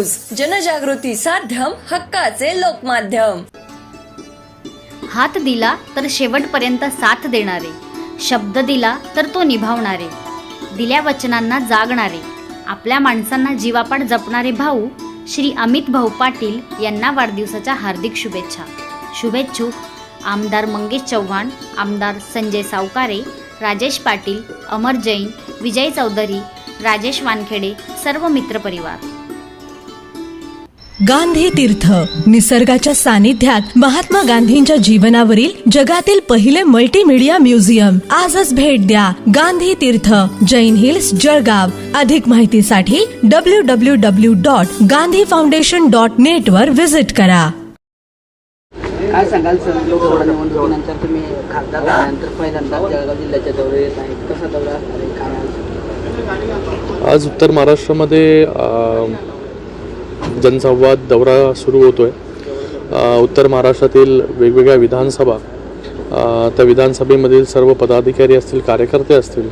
News. जनजागृती साध्यम हक्काचे लोकमाध्यम. हात दिला तर शेवटपर्यंत साथ देणारे. शब्द दिला तर तो निभावणारे. दिल्या वचनांना जागणारे. आपल्या माणसांना जीवापाड जपणारे भाऊ श्री अमित भाऊ पाटील यांना वाढदिवसाच्या हार्दिक शुभेच्छा. शुभेच्छुक आमदार मंगेश चव्हाण आमदार संजय सावकारे राजेश पाटील अमर जैन विजय चौधरी राजेश वानखेडे सर्व मित्रपरिवार. गांधी तीर्थ. निसर्गाच्या सानिध्यात महात्मा गांधींच्या जीवनावरील जगातील पहिले मल्टीमीडिया म्युझियम आजच भेट द्या गांधी तीर्थ जैन हिल्स जळगाव. अधिक माहितीसाठी W W W dot Gandhi foundation dot net वर विजिट करा. काय सांगाल निवडणुकीनंतर तुम्ही खासदार झाल्यानंतर पहिल्यांदा जळगाव जिल्ह्याच्या दौरे येत आहेत. कसा दौरा? आज उत्तर महाराष्ट्रामध्ये जनसंवाद दौरा सुरू होतो आहे उत्तर महाराष्ट्रातील वेगवेगळ्या विधानसभा त्या विधानसभेमधील सर्व पदाधिकारी असतील कार्यकर्ते असतील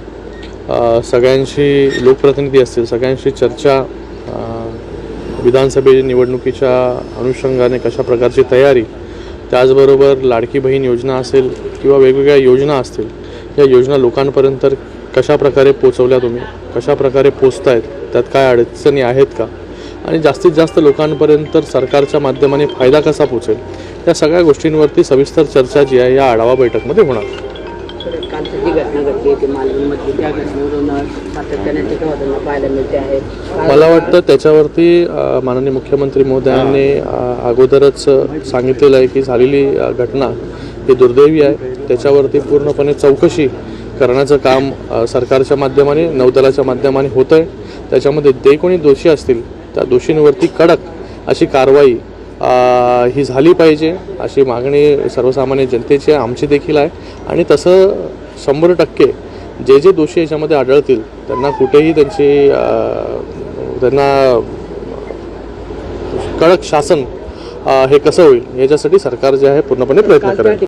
सगळ्यांशी लोकप्रतिनिधी असतील सगळ्यांशी चर्चा विधानसभे निवडणुकीच्या अनुषंगाने कशा प्रकारची तयारी त्याचबरोबर लाडकी बहीण योजना असेल किंवा वेगवेगळ्या योजना असतील या योजना लोकांपर्यंत कशा प्रकारे पोचवल्या तुम्ही कशा प्रकारे पोचतायत त्यात काय अडचणी आहेत का? आणि जास्तीत जास्त लोकांपर्यंत सरकारच्या माध्यमाने फायदा कसा पोचेल? या सगळ्या गोष्टींवरती सविस्तर चर्चा जी आहे या आढावा बैठकमध्ये होणार. तर कालची जी घटना घडली होती. मालवणमध्ये त्या घटनेवरून सातत्याने टीकावादांना पाहायला मिळते आहे. काय- मला वाटतं त्याच्यावरती माननीय मुख्यमंत्री महोदयांनी अ, अगोदरच सांगितलेलं आहे की झालेली घटना ही दुर्दैवी आहे. त्याच्यावरती पूर्णपणे चौकशी करण्याचं काम सरकारच्या माध्यमाने नौदलाच्या माध्यमाने होतं आहे त्याच्यामध्ये जे कोणी दोषी असतील त्या दोषींवरती कडक अशी कारवाई ही झाली पाहिजे अशी मागणी सर्वसामान्य जनतेची आहे आमची देखील आहे. आणि तसं शंभर टक्के जे जे दोषी याच्यामध्ये आढळतील त्यांना कुठेही त्यांची त्यांना कडक शासन हे कसं होईल याच्यासाठी सरकार जे आहे पूर्णपणे प्रयत्न करेल.